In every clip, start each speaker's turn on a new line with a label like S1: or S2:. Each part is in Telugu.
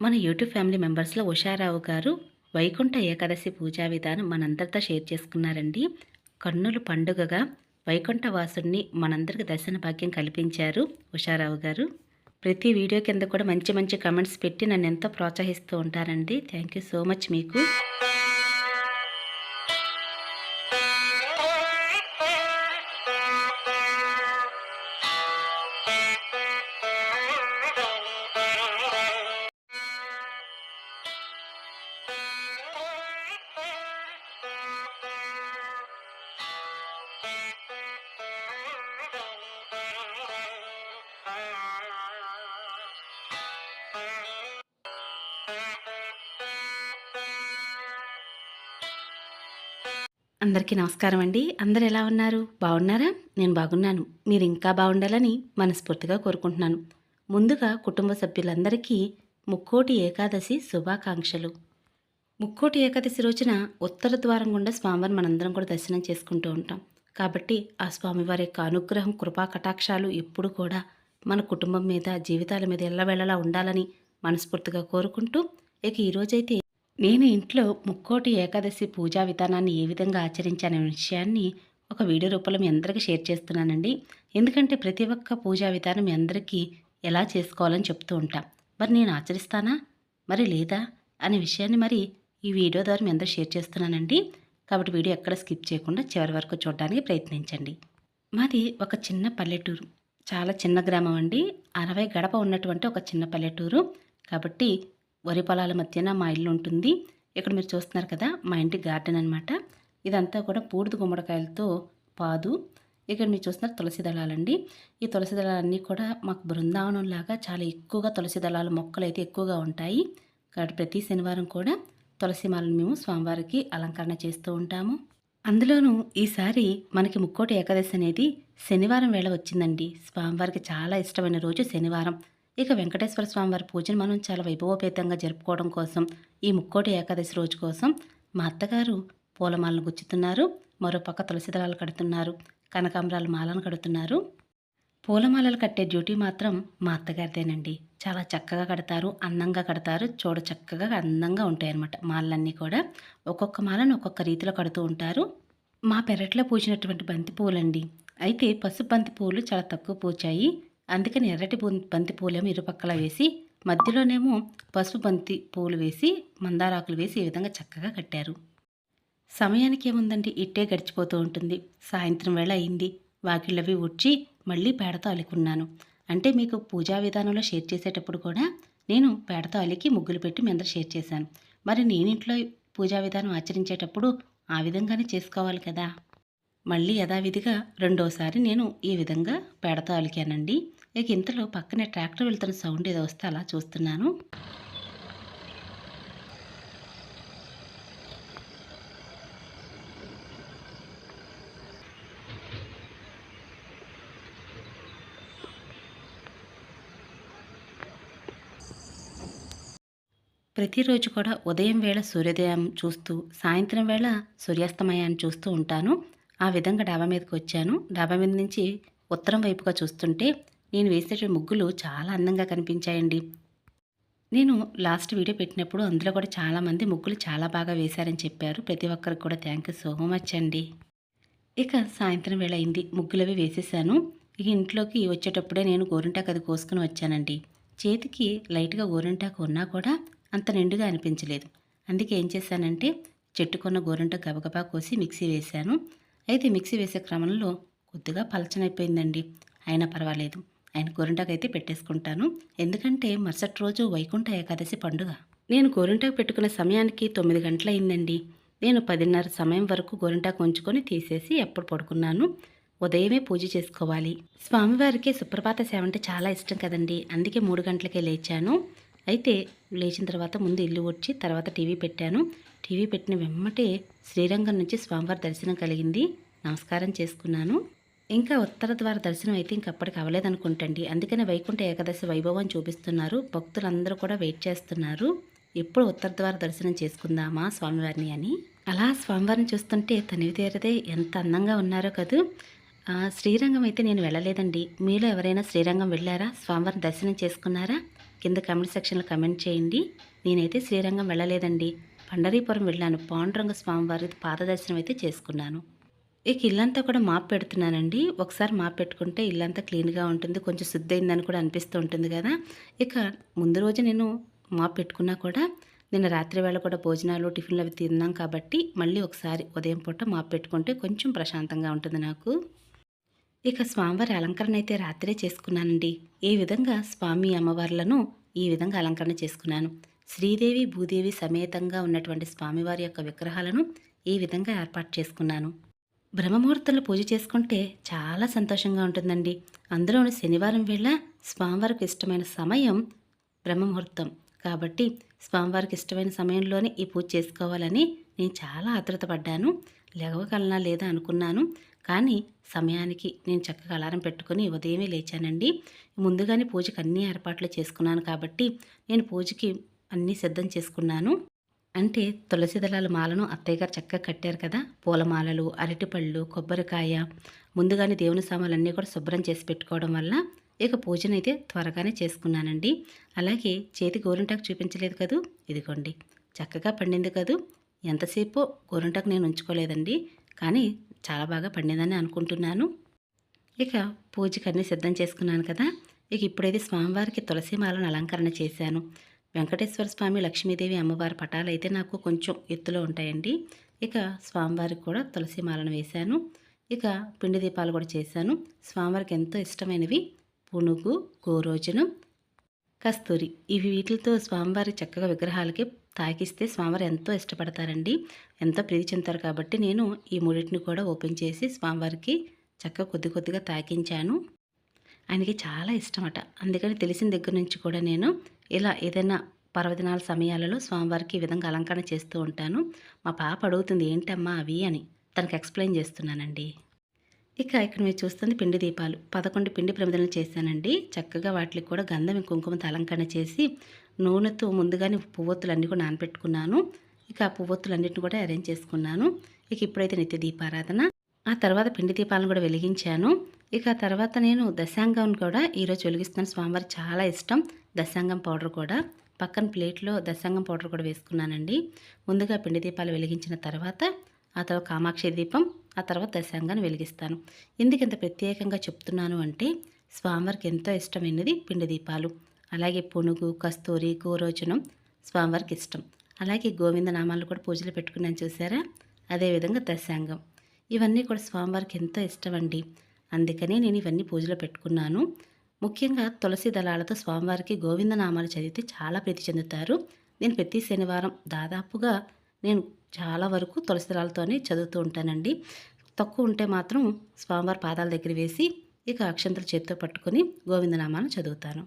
S1: మన యూట్యూబ్ ఫ్యామిలీ మెంబర్స్లో ఉషారావు గారు వైకుంఠ ఏకాదశి పూజా విధానం మనందరితో షేర్ చేసుకున్నారండి. కన్నులు పండుగగా వైకుంఠ వాసుడిని మనందరికి దర్శన భాగ్యం కల్పించారు ఉషారావు గారు. ప్రతి వీడియో కింద కూడా మంచి మంచి కమెంట్స్ పెట్టి నన్ను ఎంతో ప్రోత్సహిస్తూ ఉంటారండి. థ్యాంక్ యూ సో మచ్ మీకు. అందరికీ నమస్కారం అండి. అందరు ఎలా ఉన్నారు? బాగున్నారా? నేను బాగున్నాను. మీరు ఇంకా బాగుండాలని మనస్ఫూర్తిగా కోరుకుంటున్నాను. ముందుగా కుటుంబ సభ్యులందరికీ ముక్కోటి ఏకాదశి శుభాకాంక్షలు. ముక్కోటి ఏకాదశి రోజున ఉత్తర ద్వారం గుండా స్వామివారిని మనందరం కూడా దర్శనం చేసుకుంటూ ఉంటాం. కాబట్టి ఆ స్వామివారి యొక్క అనుగ్రహం కృపా కటాక్షాలు ఎప్పుడు కూడా మన కుటుంబం మీద జీవితాల మీద ఎల్లవేళలా ఉండాలని మనస్ఫూర్తిగా కోరుకుంటూ ఇక ఈరోజైతే నేను ఇంట్లో ముక్కోటి ఏకాదశి పూజా విధానాన్ని ఏ విధంగా ఆచరించానే విషయాన్ని ఒక వీడియో రూపంలో మీ అందరికీ షేర్ చేస్తున్నానండి. ఎందుకంటే ప్రతి ఒక్క పూజా విధానం మీ అందరికీ ఎలా చేసుకోవాలని చెప్తూ ఉంటాం. మరి నేను ఆచరిస్తానా? మరి లేదా? అనే విషయాన్ని మరి ఈ వీడియో ద్వారా మీ అందరూ షేర్ చేస్తున్నానండి. కాబట్టి వీడియో ఎక్కడ స్కిప్ చేయకుండా చివరి వరకు చూడడానికి ప్రయత్నించండి. మాది ఒక చిన్న పల్లెటూరు. చాలా చిన్న గ్రామం అండి. అరవై గడప ఉన్నటువంటి ఒక చిన్న పల్లెటూరు. కాబట్టి వరి పొలాల మధ్యన మా ఇల్లు ఉంటుంది. ఇక్కడ మీరు చూస్తున్నారు కదా మా ఇంటి గార్డెన్ అనమాట ఇదంతా కూడా పూడిది గుమ్మడికాయలతో పాదు. ఇక్కడ మీరు చూస్తున్నారు తులసి దళాలండి. ఈ తులసి దళాలన్నీ కూడా మాకు బృందావనం లాగా చాలా ఎక్కువగా తులసి దళాల మొక్కలు అయితే ఎక్కువగా ఉంటాయి. కాబట్టి ప్రతి శనివారం కూడా తులసి మాలను మేము స్వామివారికి అలంకరణ చేస్తూ ఉంటాము. అందులోనూ ఈసారి మనకి ముక్కోటి ఏకాదశి అనేది శనివారం వేళ వచ్చిందండి. స్వామివారికి చాలా ఇష్టమైన రోజు శనివారం. ఇక వెంకటేశ్వర స్వామివారి పూజను మనం చాలా వైభవోపేతంగా జరుపుకోవడం కోసం ఈ ముక్కోటి ఏకాదశి రోజు కోసం మా అత్తగారు పూలమాలను గుచ్చుతున్నారు. మరో పక్క తులసి దళాలు కడుతున్నారు. కనకాంబరాల మాలను కడుతున్నారు. పూలమాలలు కట్టే డ్యూటీ మాత్రం మా అత్తగారిదేనండి. చాలా చక్కగా కడతారు అందంగా కడతారు. చూడ చక్కగా అందంగా ఉంటాయి అన్నమాట మాలలన్నీ కూడా. ఒక్కొక్క మాలను ఒక్కొక్క రీతిలో కడుతూ ఉంటారు. మా పెరట్లో పూసినటువంటి బంతి పూలండి అయితే పసుపు బంతి పూలు చాలా తక్కువ పూచాయి. అందుకని ఎర్రటి బంతి పూలేమో ఇరుపక్కల వేసి మధ్యలోనేమో పసుపు బంతి పూలు వేసి మందారాకులు వేసి ఈ విధంగా చక్కగా కట్టారు. సమయానికి ఏముందండి ఇట్టే గడిచిపోతూ ఉంటుంది. సాయంత్రం వేళ అయింది. వాకిళ్ళవి ఉడ్చి మళ్ళీ పేడతో అలుకున్నాను అంటే మీకు పూజా విధానంలో షేర్ చేసేటప్పుడు కూడా నేను పేడతో అలికి ముగ్గులు పెట్టి మీ అందరూ షేర్ చేశాను. మరి నేను ఇంట్లో పూజా విధానం ఆచరించేటప్పుడు ఆ విధంగానే చేసుకోవాలి కదా? మళ్ళీ యథావిధిగా రెండోసారి నేను ఈ విధంగా పేడతో అలికానండి. ఇక ఇంతలో పక్కనే ట్రాక్టర్ వెళ్తున్న సౌండ్ ఏదో వస్తే అలా చూస్తున్నాను. ప్రతిరోజు కూడా ఉదయం వేళ సూర్యోదయం చూస్తూ సాయంత్రం వేళ సూర్యాస్తమయాన్ని చూస్తూ ఉంటాను. ఆ విధంగా డాబా మీదకి వచ్చాను. డాబా మీద నుంచి ఉత్తరం వైపుగా చూస్తుంటే నేను వేసే ముగ్గులు చాలా అందంగా కనిపించాయండి. నేను లాస్ట్ వీడియో పెట్టినప్పుడు అందులో కూడా చాలామంది ముగ్గులు చాలా బాగా వేశారని చెప్పారు. ప్రతి ఒక్కరికి కూడా థ్యాంక్ యూ సో మచ్ అండి. ఇక సాయంత్రం వేళ అయింది. ముగ్గులవి వేసేసాను. ఇక ఇంట్లోకి వచ్చేటప్పుడే నేను గోరింటాకు అది కోసుకుని వచ్చానండి. చేతికి లైట్గా గోరింటాకు ఉన్నా కూడా అంత నిండుగా అనిపించలేదు. అందుకే ఏం చేశానంటే చెట్టుకున్న గోరింటాకు గబగబా కోసి మిక్సీ వేశాను. అయితే మిక్సీ వేసే క్రమంలో కొద్దిగా పలచనైపోయిందండి. అయినా పర్వాలేదు. ఆయన గోరింటాకైతే అయితే పెట్టేసుకుంటాను. ఎందుకంటే మరుసటి రోజు వైకుంఠ ఏకాదశి పండుగ. నేను గోరింటాకు పెట్టుకునే సమయానికి తొమ్మిది గంటలయిందండి నేను పదిన్నర సమయం వరకు గోరింటాకు ఉంచుకొని తీసేసి ఎప్పుడు పడుకున్నాను. ఉదయమే పూజ చేసుకోవాలి. స్వామివారికి సుప్రభాత సేవ అంటే చాలా ఇష్టం కదండి. అందుకే మూడు గంటలకే లేచాను. అయితే లేచిన తర్వాత ముందు ఇల్లు వచ్చి తర్వాత టీవీ పెట్టాను. టీవీ పెట్టిన వెమ్మటే శ్రీరంగం నుంచి స్వామివారి దర్శనం కలిగింది. నమస్కారం చేసుకున్నాను. ఇంకా ఉత్తర ద్వార దర్శనం అయితే ఇంకప్పటికి అవ్వలేదనుకుంటండి. అందుకనే వైకుంఠ ఏకాదశి వైభవం చూపిస్తున్నారు. భక్తులందరూ కూడా వెయిట్ చేస్తున్నారు. ఎప్పుడు ఉత్తర ద్వార దర్శనం చేసుకుందామా స్వామివారిని అని. అలా స్వామివారిని చూస్తుంటే తనివి తీరదే ఎంత అందంగా ఉన్నారో కదూ. శ్రీరంగం అయితే నేను వెళ్ళలేదండి. మీలో ఎవరైనా శ్రీరంగం వెళ్ళారా? స్వామివారిని దర్శనం చేసుకున్నారా? కింద కమెంట్ సెక్షన్లో కమెంట్ చేయండి. నేనైతే శ్రీరంగం వెళ్ళలేదండి. పండరీపురం వెళ్ళాను. పాండురంగ స్వామివారి పాదదర్శనం అయితే చేసుకున్నాను. ఇక ఇల్లంతా కూడా మాప్ పెడుతున్నానండి. ఒకసారి మాప్ పెట్టుకుంటే ఇల్లంతా క్లీన్గా ఉంటుంది. కొంచెం శుద్ధైందని కూడా అనిపిస్తూ ఉంటుంది కదా. ఇక ముందు రోజు నేను మాప్ పెట్టుకున్నా కూడా నిన్న రాత్రి వేళ కూడా భోజనాలు టిఫిన్లు అవి తిన్నాం కాబట్టి మళ్ళీ ఒకసారి ఉదయం పూట మాప్ పెట్టుకుంటే కొంచెం ప్రశాంతంగా ఉంటుంది నాకు. ఇక స్వామివారి అలంకరణ అయితే రాత్రే చేసుకున్నానండి. ఈ విధంగా స్వామి అమ్మవార్లను ఈ విధంగా అలంకరణ చేసుకున్నాను. శ్రీదేవి భూదేవి సమేతంగా ఉన్నటువంటి స్వామివారి యొక్క విగ్రహాలను ఈ విధంగా ఏర్పాటు చేసుకున్నాను. బ్రహ్మముహూర్తంలో పూజ చేసుకుంటే చాలా సంతోషంగా ఉంటుందండి. అందులోని శనివారం వేళ స్వామివారికి ఇష్టమైన సమయం బ్రహ్మముహూర్తం. కాబట్టి స్వామివారికి ఇష్టమైన సమయంలోనే ఈ పూజ చేసుకోవాలని నేను చాలా ఆతృతపడ్డాను లేవగలనా లేదా అనుకున్నాను. కానీ సమయానికి నేను చక్కగా అలారం పెట్టుకుని ఉదయమే లేచానండి. ముందుగానే పూజకి అన్ని ఏర్పాట్లు చేసుకున్నాను కాబట్టి నేను పూజకి అన్నీ సిద్ధం చేసుకున్నాను. అంటే తులసి దళాల మాలను అత్తయ్య గారు చక్కగా కట్టారు కదా. పూలమాలలు అరటిపళ్ళు కొబ్బరికాయ. ముందుగానే దేవుని సామాన్లన్నీ కూడా శుభ్రం చేసి పెట్టుకోవడం వల్ల ఇక పూజనైతే త్వరగానే చేసుకున్నానండి. అలాగే చేతి గోరింటాకు చూపించలేదు కదూ? ఇదిగోండి. చక్కగా పండింది కదూ? ఎంతసేపు గోరింటాకు నేను ఉంచుకోలేదండి. కానీ చాలా బాగా పండిందని అనుకుంటున్నాను. ఇక పూజకన్నీ సిద్ధం చేసుకున్నాను కదా. ఇక ఇప్పుడైతే స్వామివారికి తులసి మాలను అలంకరణ చేశాను. వెంకటేశ్వర స్వామి లక్ష్మీదేవి అమ్మవారి పటాలు అయితే నాకు కొంచెం ఎత్తులో ఉంటాయండి. ఇక స్వామివారికి కూడా తులసి మాలను వేశాను. ఇక పిండి దీపాలు కూడా చేశాను. స్వామివారికి ఎంతో ఇష్టమైనవి పునుగు గోరోజనం కస్తూరి. ఇవి వీటితో స్వామివారి చక్కగా విగ్రహాలకి తాకిస్తే స్వామివారు ఎంతో ఇష్టపడతారండి. ఎంతో ప్రీతి చెందుతారు కాబట్టి నేను ఈ మూడింటిని కూడా ఓపెన్ చేసి స్వామివారికి చక్కగా కొద్ది కొద్దిగా తాకించాను. ఆయనకి చాలా ఇష్టమట. అందుకని తెలిసిన దగ్గర నుంచి కూడా నేను ఇలా ఏదైనా పర్వదినాల సమయాలలో స్వామివారికి ఈ విధంగా అలంకరణ చేస్తూ ఉంటాను. మా పాప అడుగుతుంది ఏంటమ్మా అవి? అని తనకు ఎక్స్ప్లెయిన్ చేస్తున్నానండి. ఇక ఇక్కడ మీరు చూస్తుంది పిండి దీపాలు. పదకొండు పిండి ప్రమిదలను చేశానండి. చక్కగా వాటికి కూడా గంధం కుంకుమతో అలంకరణ చేసి నూనెతో ముందుగానే పువ్వొత్తులన్నీ కూడా నానపెట్టుకున్నాను. ఇక ఆ పువ్వొత్తులన్నింటిని కూడా అరేంజ్ చేసుకున్నాను. ఇక ఇప్పుడైతే నిత్య దీపారాధన. ఆ తర్వాత పిండి దీపాలను కూడా వెలిగించాను. ఇక ఆ తర్వాత నేను దశాంగం కూడా ఈరోజు వెలిగిస్తున్నాను. స్వామివారి చాలా ఇష్టం. దశాంగం పౌడర్ కూడా. పక్కన ప్లేట్లో దశాంగం పౌడర్ కూడా వేసుకున్నానండి. ముందుగా పిండి దీపాలు వెలిగించిన తర్వాత ఆ తర్వాత కామాక్షి దీపం ఆ తర్వాత దశాంగాన్ని వెలిగిస్తాను. ఎందుకు ఇంత ప్రత్యేకంగా చెప్తున్నాను అంటే స్వామివారికి ఎంతో ఇష్టమైనది పిండి దీపాలు. అలాగే పునుగు కస్తూరి గోరోచనం స్వామివారికి ఇష్టం. అలాగే గోవిందనామాలు కూడా పూజలు పెట్టుకున్నాను చూసారా? అదేవిధంగా దశాంగం. ఇవన్నీ కూడా స్వామివారికి ఎంతో ఇష్టం అండి అందుకనే నేను ఇవన్నీ పూజలో పెట్టుకున్నాను. ముఖ్యంగా తులసి దళాలతో స్వామివారికి గోవిందనామాలు చదివితే చాలా ప్రీతి చెందుతారు. నేను ప్రతి శనివారం దాదాపుగా నేను చాలా వరకు తులసి దళాలతోనే చదువుతూ ఉంటానండి. తక్కువ ఉంటే మాత్రం స్వామివారి పాదాల దగ్గర వేసి ఇక అక్షంతలు చేతితో పట్టుకొని గోవిందనామాలను చదువుతాను.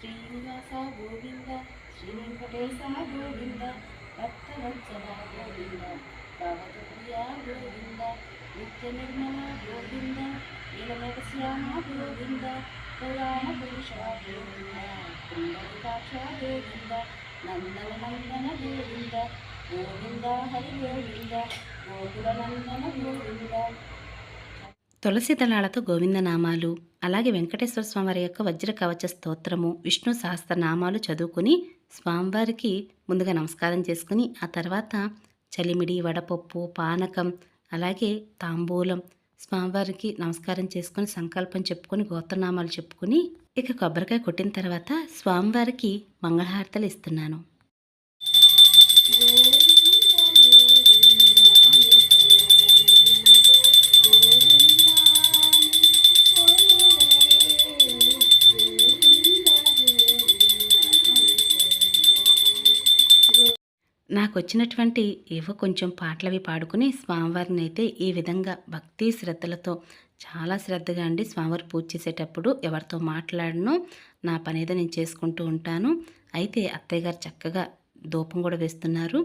S1: శ్రీనివాస గోవింద శ్రీ వెంకటేశ గోవింద భక్తవత్సల గోవింద భగవద్ప్రియ గోవింద నిత్య నిర్మల గోవింద నీలమేఘశ్యామ గోవింద పురాణ పురుష గోవింద కుండలికాక్ష గోవింద నందన నందన గోవింద గోవింద హరి గోవింద గోకుల నందన గోవింద తులసి దళాలతో గోవిందనామాలు అలాగే వెంకటేశ్వర స్వామివారి యొక్క వజ్ర కవచ స్తోత్రము విష్ణు సహస్రనామాలు చదువుకుని స్వామివారికి ముందుగా నమస్కారం చేసుకుని ఆ తర్వాత చలిమిడి వడపప్పు పానకం అలాగే తాంబూలం స్వామివారికి నమస్కారం చేసుకుని సంకల్పం చెప్పుకొని గోత్రనామాలు చెప్పుకుని ఇక కొబ్బరికాయ కొట్టిన తర్వాత స్వామివారికి మంగళహారతలు ఇస్తున్నాను. నాకు వచ్చినటువంటి ఏవో కొంచెం పాటలవి పాడుకుని స్వామివారిని అయితే ఈ విధంగా భక్తి శ్రద్ధలతో చాలా శ్రద్ధగా అండి స్వామివారి పూజ చేసేటప్పుడు ఎవరితో మాట్లాడను నా పని ఏదో నేను చేసుకుంటూ ఉంటాను. అయితే అత్తయ్య గారు చక్కగా ధూపం కూడా వేస్తున్నారు.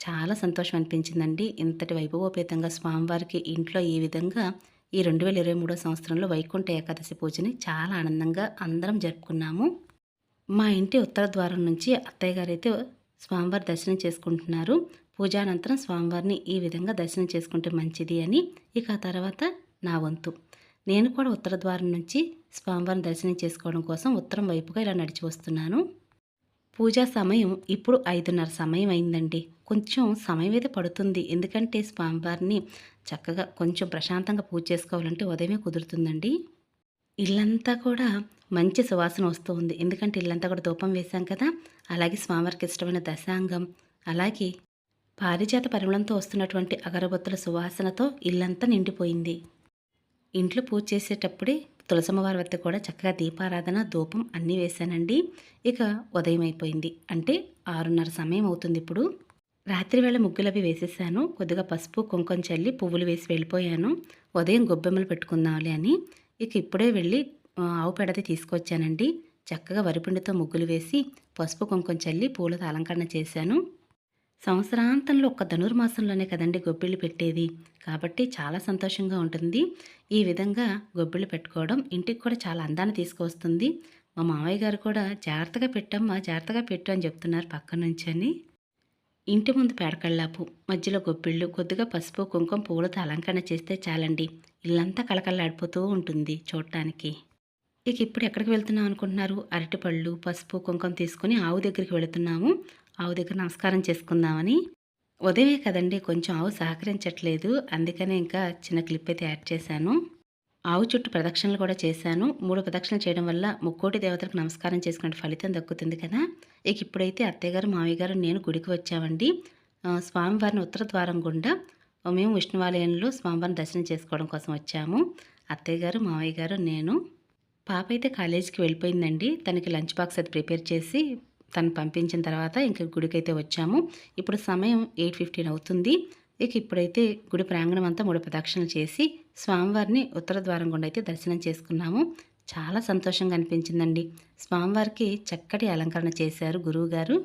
S1: చాలా సంతోషం అనిపించిందండి. ఇంతటి వైభవోపేతంగా స్వామివారికి ఇంట్లో ఈ విధంగా ఈ రెండు వేల ఇరవై మూడో సంవత్సరంలో వైకుంఠ ఏకాదశి పూజని చాలా ఆనందంగా అందరం జరుపుకున్నాము. మా ఇంటి ఉత్తర ద్వారం నుంచి అత్తయ్య గారైతే స్వామివారి దర్శనం చేసుకుంటున్నారు. పూజానంతరం స్వామివారిని ఈ విధంగా దర్శనం చేసుకుంటే మంచిది అని. ఇక ఆ తర్వాత నా వంతు. నేను కూడా ఉత్తర ద్వారం నుంచి స్వామివారిని దర్శనం చేసుకోవడం కోసం ఉత్తరం వైపుగా ఇలా నడిచి వస్తున్నాను. పూజా సమయం ఇప్పుడు ఐదున్నర సమయం అయిందండి. కొంచెం సమయం అయితే పడుతుంది. ఎందుకంటే స్వామివారిని చక్కగా కొంచెం ప్రశాంతంగా పూజ చేసుకోవాలంటే ఉదయమే కుదురుతుందండి. ఇల్లంతా కూడా మంచి సువాసన వస్తూ ఉంది. ఎందుకంటే ఇల్లంతా కూడా ధూపం వేశాం కదా. అలాగే స్వామివారికి ఇష్టమైన దశాంగం అలాగే పారిజాత పరిమళంతో వస్తున్నటువంటి అగరబత్తుల సువాసనతో ఇల్లంతా నిండిపోయింది. ఇంట్లో పూజ చేసేటప్పుడే తులసమ్మవారి వద్ద కూడా చక్కగా దీపారాధన ధూపం అన్నీ వేశానండి. ఇక ఉదయం అయిపోయింది. అంటే ఆరున్నర సమయం అవుతుంది ఇప్పుడు. రాత్రి వేళ ముగ్గులవి వేసేసాను. కొద్దిగా పసుపు కుంకుమ చల్లి పువ్వులు వేసి వెళ్ళిపోయాను. ఉదయం గొబ్బెమ్మలు పెట్టుకుందాంలే అని. ఇక ఇప్పుడే వెళ్ళి ఆవు పెడది తీసుకొచ్చానండి. చక్కగా వరిపిండితో ముగ్గులు వేసి పసుపు కుంకుమ చల్లి పూలతో అలంకరణ చేశాను. సంవత్సరాంతంలో ఒక్క ధనుర్మాసంలోనే కదండి గొబ్బిళ్ళు పెట్టేది. కాబట్టి చాలా సంతోషంగా ఉంటుంది. ఈ విధంగా గొబ్బిళ్ళు పెట్టుకోవడం ఇంటికి కూడా చాలా అందాన్ని తీసుకువస్తుంది. మా మామయ్య గారు కూడా జాగ్రత్తగా పెట్టమ్మా జాగ్రత్తగా పెట్టు అని చెప్తున్నారు పక్క నుంచి అని ఇంటి ముందు పేడకళ్ళాపు మధ్యలో గొబ్బిళ్ళు కొద్దిగా పసుపు కుంకుమ పూలతో అలంకరణ చేస్తే చాలండి. ఇల్లంతా కళకళలాడిపోతూ ఉంటుంది చూడటానికి. ఇక ఇప్పుడు ఎక్కడికి వెళ్తున్నాం అనుకుంటున్నారు? అరటిపళ్ళు పసుపు కుంకుమ తీసుకొని ఆవు దగ్గరికి వెళుతున్నాము. ఆవు దగ్గర నమస్కారం చేసుకుందామని. ఉదయమే కదండి కొంచెం ఆవు సహకరించట్లేదు. అందుకనే ఇంకా చిన్న క్లిప్ అయితే యాడ్ చేశాను. ఆవు చుట్టూ ప్రదక్షిణలు కూడా చేశాను. మూడు ప్రదక్షిణలు చేయడం వల్ల ముక్కోటి దేవతలకు నమస్కారం చేసుకునే ఫలితం దక్కుతుంది కదా. ఇక ఇప్పుడైతే అత్తయ్య గారు మావయ్య గారు నేను గుడికి వచ్చామండి. స్వామివారిని ఉత్తర ద్వారం గుండా మేము విష్ణువాలయంలో స్వామివారిని దర్శనం చేసుకోవడం కోసం వచ్చాము. అత్తయ్య గారు మావయ్య గారు నేను పాప అయితే కాలేజీకి వెళ్ళిపోయిందండి. తనకి లంచ్ బాక్స్ అది ప్రిపేర్ చేసి తను పంపించిన తర్వాత ఇంక గుడికైతే వచ్చాము. ఇప్పుడు సమయం ఎయిట్ ఫిఫ్టీన్ అవుతుంది. ఇక ఇప్పుడైతే గుడి ప్రాంగణం అంతా మూడు ప్రదక్షిణలు చేసి స్వామివారిని ఉత్తర ద్వారం గుండా అయితే దర్శనం చేసుకున్నాము. చాలా సంతోషంగా అనిపించిందండి. స్వామివారికి చక్కటి అలంకరణ చేశారు గురువుగారు.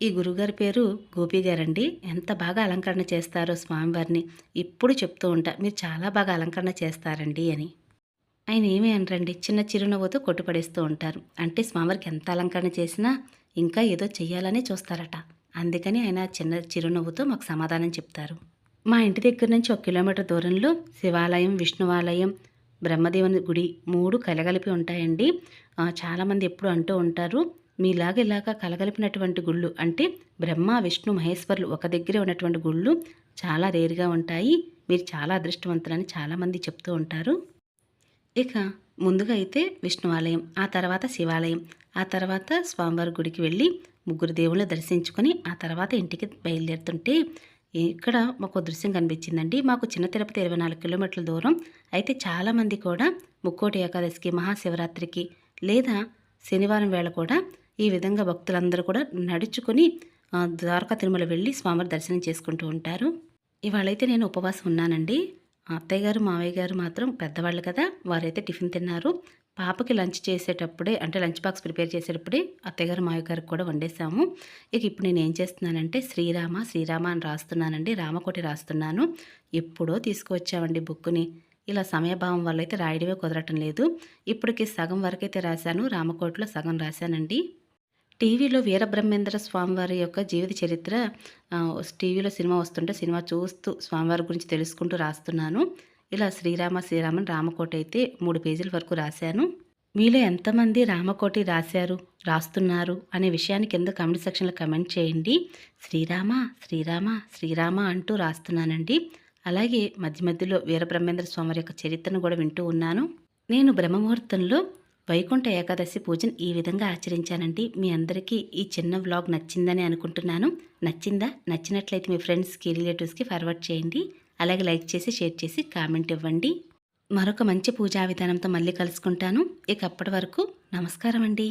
S1: ఈ గురువుగారి పేరు గోపి గారండి. ఎంత బాగా అలంకరణ చేస్తారో స్వామివారిని. ఇప్పుడు చెప్తూ ఉంటా మీరు చాలా బాగా అలంకరణ చేస్తారండి అని. ఆయన ఏమీ అనరండి. చిన్న చిరునవ్వుతో కొట్టుపడేస్తూ ఉంటారు. అంటే స్వామివారికి ఎంత అలంకరణ చేసినా ఇంకా ఏదో చెయ్యాలని చూస్తారట. అందుకని ఆయన చిన్న చిరునవ్వుతో మాకు సమాధానం చెప్తారు. మా ఇంటి దగ్గర నుంచి ఒక కిలోమీటర్ దూరంలో శివాలయం విష్ణువాలయం బ్రహ్మదేవుని గుడి మూడు కలగలిపి ఉంటాయండి. చాలామంది ఎప్పుడు అంటూ ఉంటారు మీలాగా ఇలాగా కలగలిపినటువంటి గుళ్ళు అంటే బ్రహ్మ విష్ణు మహేశ్వరులు ఒక దగ్గరే ఉన్నటువంటి గుళ్ళు చాలా రేరుగా ఉంటాయి. మీరు చాలా అదృష్టవంతులని చాలామంది చెప్తూ ఉంటారు. ఇక ముందుగా అయితే విష్ణువాలయం ఆ తర్వాత శివాలయం ఆ తర్వాత స్వామివారి గుడికి వెళ్ళి ముగ్గురు దేవుళ్ళు దర్శించుకొని ఆ తర్వాత ఇంటికి బయలుదేరుతుంటే ఇక్కడ మాకు దృశ్యం కనిపించిందండి. మాకు చిన్న తిరుపతి ఇరవై నాలుగు కిలోమీటర్ల దూరం. అయితే చాలామంది కూడా ముక్కోటి ఏకాదశికి మహాశివరాత్రికి లేదా శనివారం వేళ కూడా ఈ విధంగా భక్తులందరూ కూడా నడుచుకొని ద్వారకా తిరుమల వెళ్ళి స్వామివారి దర్శనం చేసుకుంటూ ఉంటారు. ఇవాళైతే నేను ఉపవాసం ఉన్నానండి. అత్తయ్య గారు మావయ్య గారు మాత్రం పెద్దవాళ్ళు కదా వారైతే టిఫిన్ తిన్నారు. పాపకి లంచ్ చేసేటప్పుడే అంటే లంచ్ బాక్స్ ప్రిపేర్ చేసేటప్పుడే అత్తయ్య గారు మావయ్య గారికి కూడా వండేసాము ఇక ఇప్పుడు నేను ఏం చేస్తున్నానంటే శ్రీరామ శ్రీరామ అని రాస్తున్నానండి. రామకోటి రాస్తున్నాను. ఎప్పుడో తీసుకువచ్చామండి బుక్కుని. ఇలా సమయభావం వల్ల అయితే రాయడమే కుదరటం లేదు. ఇప్పటికి సగం వరకైతే రాశాను. రామకోటిలో సగం రాశానండి. టీవీలో వీరబ్రహ్మేంద్ర స్వామివారి యొక్క జీవిత చరిత్ర టీవీలో సినిమా వస్తుంటే సినిమా చూస్తూ స్వామివారి గురించి తెలుసుకుంటూ రాస్తున్నాను. ఇలా శ్రీరామ శ్రీరామన్ రామకోట అయితే మూడు పేజీల వరకు రాశాను. మీలో ఎంతమంది రామకోటి రాశారు రాస్తున్నారు అనే విషయాన్ని కింద కామెంట్ సెక్షన్లో కమెంట్ చేయండి. శ్రీరామ శ్రీరామ శ్రీరామ అంటూ రాస్తున్నానండి. అలాగే మధ్య మధ్యలో వీరబ్రహ్మేంద్ర స్వామి యొక్క చరిత్రను కూడా వింటూ ఉన్నాను. నేను బ్రహ్మముహూర్తంలో వైకుంఠ ఏకాదశి పూజను ఈ విధంగా ఆచరించానండి. మీ అందరికీ ఈ చిన్న వ్లాగ్ నచ్చిందని అనుకుంటున్నాను. నచ్చిందా? నచ్చినట్లయితే మీ ఫ్రెండ్స్కి రిలేటివ్స్కి ఫార్వర్డ్ చేయండి. అలాగే లైక్ చేసి షేర్ చేసి కామెంట్ ఇవ్వండి. మరొక మంచి పూజా విధానంతో మళ్ళీ కలుసుకుంటాను. ఇక అప్పటి వరకు నమస్కారం అండి